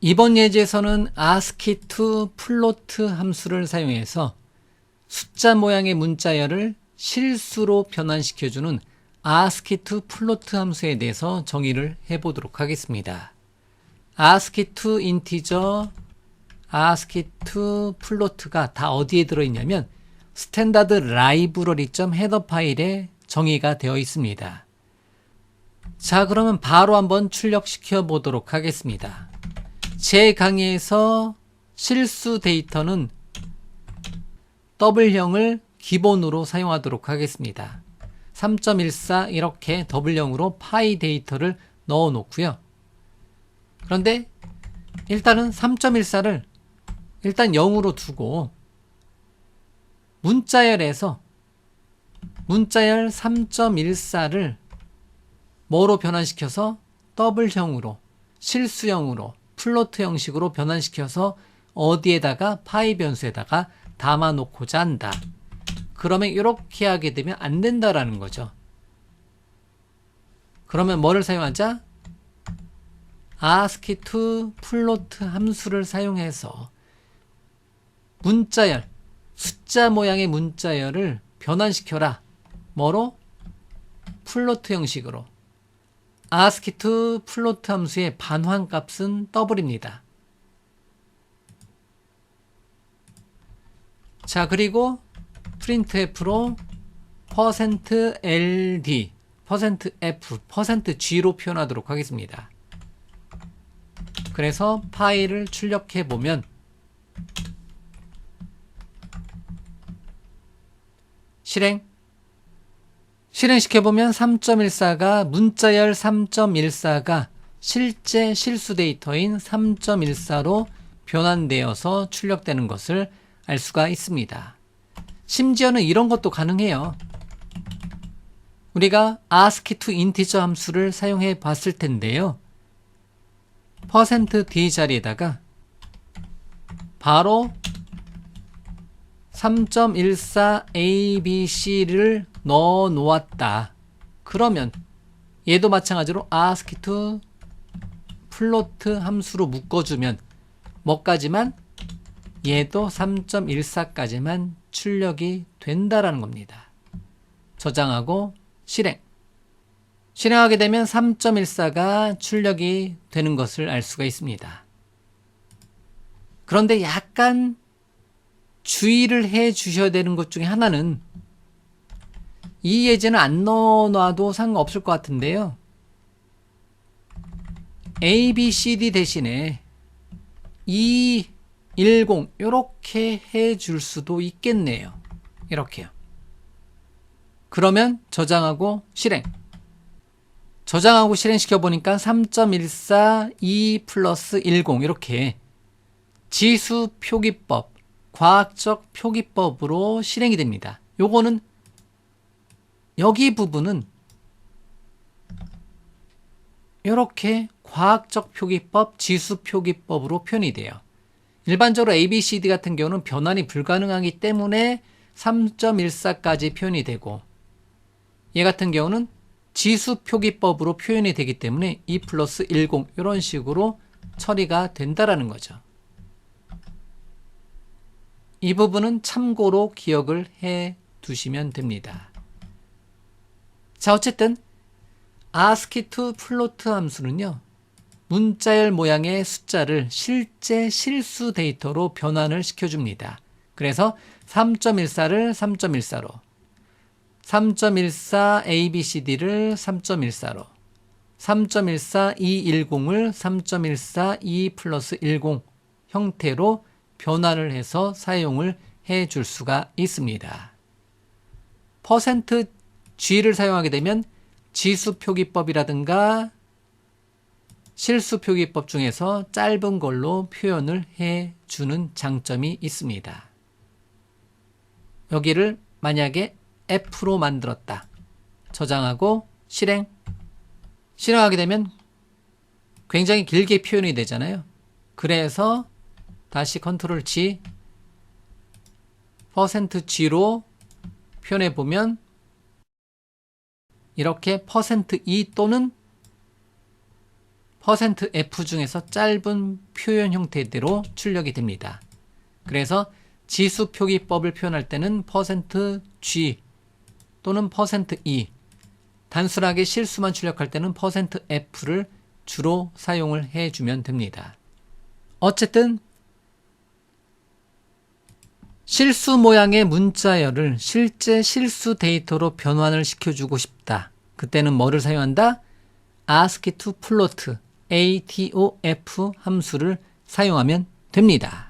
이번 예제에서는 ASCII2 플로트 함수를 사용해서 숫자 모양의 문자열을 실수로 변환시켜주는 ASCII2 플로트 함수에 대해서 정의를 해보도록 하겠습니다. ASCII2 인티저, ASCII2 플로트가 다 어디에 들어있냐면 스탠다드 라이브러리.헤더 파일에 정의가 되어 있습니다. 자, 그러면 바로 한번 출력시켜 보도록 하겠습니다. 제 강의에서 실수 데이터는 더블형을 기본으로 사용하도록 하겠습니다. 3.14 이렇게 더블형으로 파이 데이터를 넣어 놓고요. 그런데 일단은 3.14를 일단 0으로 두고 문자열에서 문자열 3.14를 뭐로 변환시켜서 더블형으로 실수형으로 플로트 형식으로 변환시켜서 어디에다가 파이 변수에다가 담아 놓고자 한다. 그러면 이렇게 하게 되면 안 된다라는 거죠. 그러면 뭐를 사용하자? ASCII2 플로트 함수를 사용해서 문자열, 숫자 모양의 문자열을 변환시켜라. 뭐로? 플로트 형식으로. ASCII2 플로트 함수의 반환 값은 더블입니다. 자, 그리고 printf로 %ld, %f, %g로 표현하도록 하겠습니다. 그래서 파일을 출력해 보면 실행 실행시켜 보면 3.14가 문자열 3.14가 실제 실수 데이터인 3.14로 변환되어서 출력되는 것을 알 수가 있습니다. 심지어는 이런 것도 가능해요. 우리가 ASCII2 인티저 함수를 사용해 봤을 텐데요. %d 자리에다가 바로 3.14 abc를 넣어 놓았다. 그러면 얘도 마찬가지로 ASCII2 플로트 함수로 묶어주면 뭐까지만 얘도 3.14까지만 출력이 된다라는 겁니다. 저장하고 실행. 실행하게 되면 3.14가 출력이 되는 것을 알 수가 있습니다. 그런데 약간 주의를 해 주셔야 되는 것 중에 하나는 이 예제는 안 넣어놔도 상관없을 것 같은데요. A, B, C, D 대신에 2, 10 이렇게 해줄 수도 있겠네요. 이렇게요. 그러면 저장하고 실행. 저장하고 실행시켜 보니까 3.14 2 플러스 10 이렇게 지수 표기법, 과학적 표기법으로 실행이 됩니다. 요거는 여기 부분은 이렇게 과학적 표기법, 지수 표기법으로 표현이 돼요. 일반적으로 ABCD 같은 경우는 변환이 불가능하기 때문에 3.14까지 표현이 되고 얘 같은 경우는 지수 표기법으로 표현이 되기 때문에 2 플러스 10 이런 식으로 처리가 된다라는 거죠. 이 부분은 참고로 기억을 해 두시면 됩니다. 자, 어쨌든 ASCII2 플로트 함수는요. 문자열 모양의 숫자를 실제 실수 데이터로 변환을 시켜줍니다. 그래서 3.14를 3.14로 3.14 ABCD를 3.14로 3.14 210을 3.14 2 플러스 10 형태로 변환을 해서 사용을 해 줄 수가 있습니다. 퍼센트 G를 사용하게 되면 지수 표기법이라든가 실수 표기법 중에서 짧은 걸로 표현을 해 주는 장점이 있습니다. 여기를 만약에 F로 만들었다. 저장하고 실행. 실행하게 되면 굉장히 길게 표현이 되잖아요. 그래서 다시 컨트롤 G 퍼센트 %G로 표현해 보면 이렇게 퍼센트 %E 또는 %f 중에서 짧은 표현 형태대로 출력이 됩니다. 그래서 지수 표기법을 표현할 때는 %g 또는 %e 단순하게 실수만 출력할 때는 %f를 주로 사용을 해주면 됩니다. 어쨌든 실수 모양의 문자열을 실제 실수 데이터로 변환을 시켜주고 싶다. 그때는 뭐를 사용한다? ASCII to float, ATOF 함수를 사용하면 됩니다.